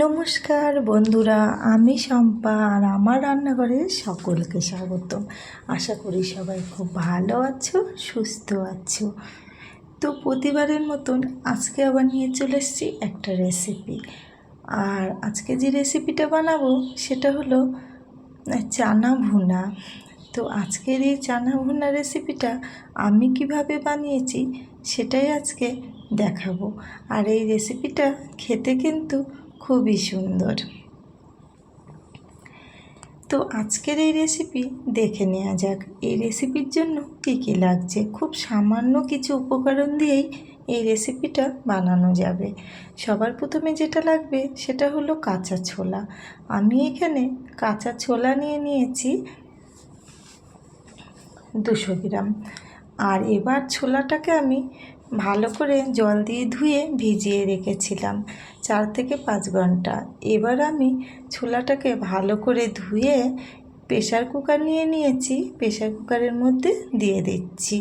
নমস্কার বন্ধুরা, আমি শম্পা আর আমার রান্নাঘরে সকলকে স্বাগত আশা করি সবাই খুব ভালো আছো, সুস্থ আছো। তো প্রতিবারের মতন আজকে আবার নিয়ে চলে এসেছি একটা রেসিপি আর আজকে যে রেসিপিটা বানাবো, সেটা হলো চানা ভুনা। তো আজকের এই চানা ভুনা রেসিপিটা আমি কীভাবে বানিয়েছি, সেটাই আজকে দেখাবো। আর এই রেসিপিটা খেতে কিন্তু খুবই সুন্দর। তো আজকের এই রেসিপি দেখে নেওয়া যাক। এই রেসিপির জন্য কী কী লাগছে? খুব সামান্য কিছু উপকরণ দিয়েই এই রেসিপিটা বানানো যাবে। সবার প্রথমে যেটা লাগবে সেটা হলো কাঁচা ছোলা। আমি এখানে কাঁচা ছোলা নিয়ে নিয়েছি দুশো গ্রাম। আর এবার ছোলাটাকে আমি ভালো করে জল দিয়ে ধুয়ে ভিজিয়ে রেখেছিলাম। চার থেকে পাঁচ ঘণ্টা। এবার আমি ছোলাটাকে ভালো করে ধুয়ে প্রেশার কুকার নিয়ে নিয়েছি। প্রেশার কুকারের মধ্যে দিয়ে দিচ্ছি।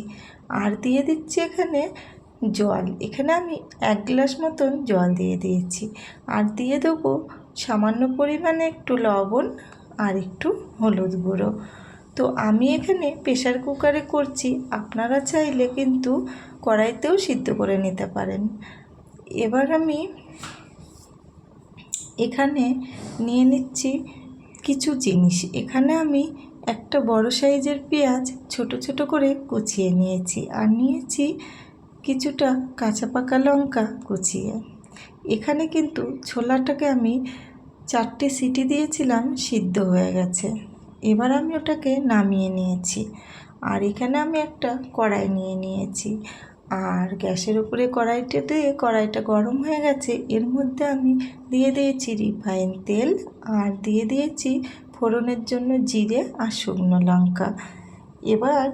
আর দিয়ে দিচ্ছি এখানে জল। এখানে আমি এক গ্লাস মতন জল দিয়ে দিয়েছি। আর দিয়ে দেবো সামান্য পরিমাণে একটু লবণ আর একটু হলুদ গুঁড়ো। তো আমি এখানে প্রেশার কুকারে করছি। আপনারা চাইলে কিন্তু কড়াইতেও সিদ্ধ করে নিতে পারেন। এবার আমি এখানে নিয়ে নিচ্ছি কিছু জিনিস। এখানে আমি একটা বড় সাইজের পেঁয়াজ ছোট ছোট করে কুচিয়ে নিয়েছি আর নিয়েছি কিছুটা কাঁচা পাকা লঙ্কা কুচিয়ে। এখানে কিন্তু ছোলাটাকে আমি চারটে সিটি দিয়েছিলাম, সিদ্ধ হয়ে গেছে। এবার আমি ওটাকে নামিয়ে নিয়েছি। আর এখানে আমি একটা কড়াই নিয়ে নিয়েছি। আর গ্যাসের উপরে কড়াইটা দিয়ে কড়াইটা গরম হয়ে গেছে। এর মধ্যে আমি দিয়ে দিয়েছি রিফাইন তেল আর দিয়ে দিয়েছি ফোড়নের জন্য জিরে আর শুকনো লঙ্কা। এবার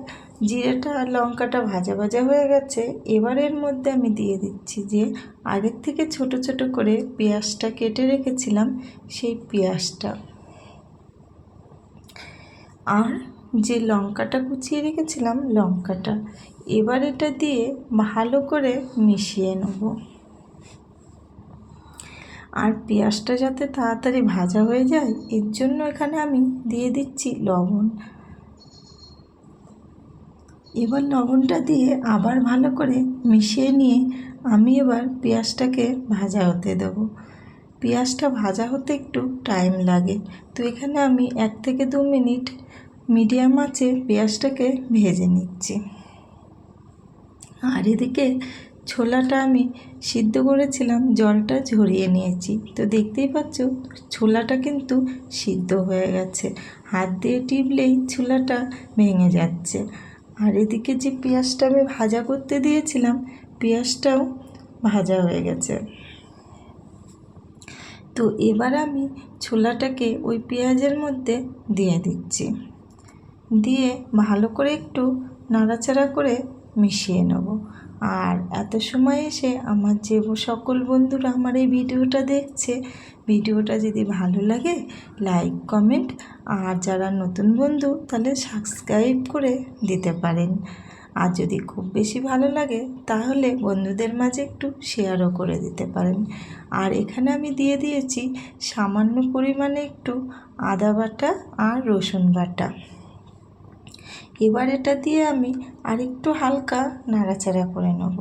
জিরেটা আর লঙ্কাটা ভাজা ভাজা হয়ে গেছে। এবার এর মধ্যে আমি দিয়ে দিচ্ছি যে আগের থেকে ছোট ছোট করে পেঁয়াজটা কেটে রেখেছিলাম সেই পেঁয়াজটা। আর যে লঙ্কাটা কুচিয়ে রেখেছিলাম লঙ্কাটা এবার এটা দিয়ে ভালো করে মিশিয়ে নেব। আর পেঁয়াজটা যাতে তাড়াতাড়ি ভাজা হয়ে যায়, এর জন্য এখানে আমি দিয়ে দিচ্ছি লবণ। এবার লবণটা দিয়ে আবার ভালো করে মিশিয়ে নিয়ে আমি এবার পেঁয়াজটাকে ভাজা হতে দেবো। পেঁয়াজটা ভাজা হতে একটু টাইম লাগে। তো এখানে আমি এক থেকে দু মিনিট মিডিয়াম আঁচে পেঁয়াজটাকে ভেজে নিচ্ছি। আর এদিকে ছোলাটা আমি সিদ্ধ করেছিলাম, জলটা ঝরিয়ে নিয়েছি। তো দেখতেই পাচ্ছ, ছোলাটা কিন্তু সিদ্ধ হয়ে গেছে। হাত দিয়ে টিপলেই ছোলাটা ভেঙে যাচ্ছে। আর এদিকে যে পেঁয়াজটা আমি ভাজা করতে দিয়েছিলাম, পেঁয়াজটাও ভাজা হয়ে গেছে। তো এবার আমি ছোলাটাকে ওই পেঁয়াজের মধ্যে দিয়ে দিচ্ছি। দিয়ে ভালো করে একটু নাড়াচাড়া করে মিশিয়ে নেব। আর এত সময় এসে আমার যে সকল বন্ধুরা আমার এই ভিডিওটা দেখছে, ভিডিওটা যদি ভালো লাগে লাইক কমেন্ট আর যারা নতুন বন্ধু তাহলে সাবস্ক্রাইব করে দিতে পারেন। আর যদি খুব বেশি ভালো লাগে, তাহলে বন্ধুদের মাঝে একটু শেয়ারও করে দিতে পারেন। আর এখানে আমি দিয়ে দিয়েছি সামান্য পরিমাণে একটু আদা বাটা আর রসুন বাটা। এবার এটা দিয়ে আমি আরেকটু হালকা নাড়াচাড়া করে নেব।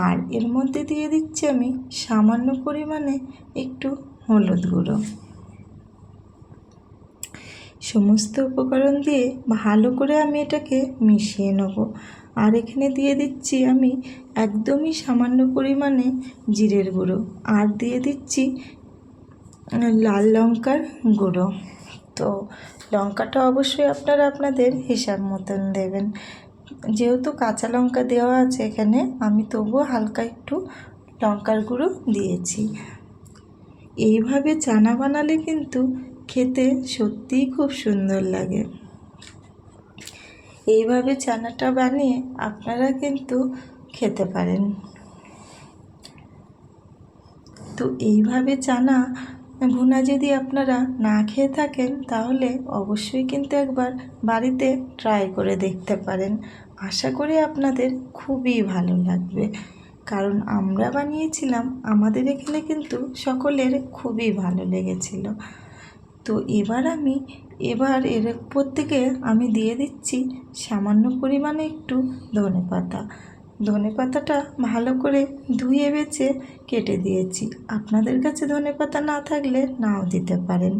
আর এর মধ্যে দিয়ে দিচ্ছি আমি সামান্য পরিমাণে একটু হলুদ গুঁড়ো। সমস্ত উপকরণ দিয়ে ভালো করে আমি এটাকে মিশিয়ে নেব। আর এখানে দিয়ে দিচ্ছি আমি একদমই সামান্য পরিমাণে জিরের গুঁড়ো। আর দিয়ে দিচ্ছি লাল লঙ্কার গুঁড়ো। তো লঙ্কাটা অবশ্যই আপনারা আপনাদের হিসাব মতন দেবেন। যেহেতু কাঁচা লঙ্কা দেওয়া আছে এখানে, আমি তবুও হালকা একটু লঙ্কার গুঁড়ো দিয়েছি। এইভাবে চানা বানালে কিন্তু খেতে সত্যিই খুব সুন্দর লাগে। এইভাবে চানাটা বানিয়ে আপনারা কিন্তু খেতে পারেন। তো এইভাবে চানা ভুনা যদি আপনারা না খেয়ে থাকেন, তাহলে অবশ্যই কিন্তু একবার বাড়িতে ট্রাই করে দেখতে পারেন। আশা করি আপনাদের খুবই ভালো লাগবে। কারণ আমরা বানিয়েছিলাম, আমাদের এখানে কিন্তু সকলের খুবই ভালো লেগেছিল। তো এবার আমি, এবার এর থেকে আমি দিয়ে দিচ্ছি সামান্য পরিমাণে একটু ধনে পাতা ধনে পাতাটা ভালো করে ধুয়ে বেছে কেটে দিয়েছি। আপনাদের কাছে ধনে পাতা না থাকলে নাও দিতে পারেন।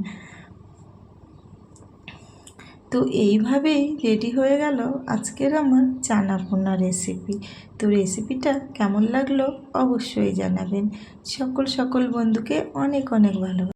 তো এইভাবেই রেডি হয়ে গেল আজকের আমার চানা পোনা রেসিপি। তো রেসিপিটা কেমন লাগল অবশ্যই জানাবেন। সকল সকল বন্ধুকে অনেক অনেক ভালো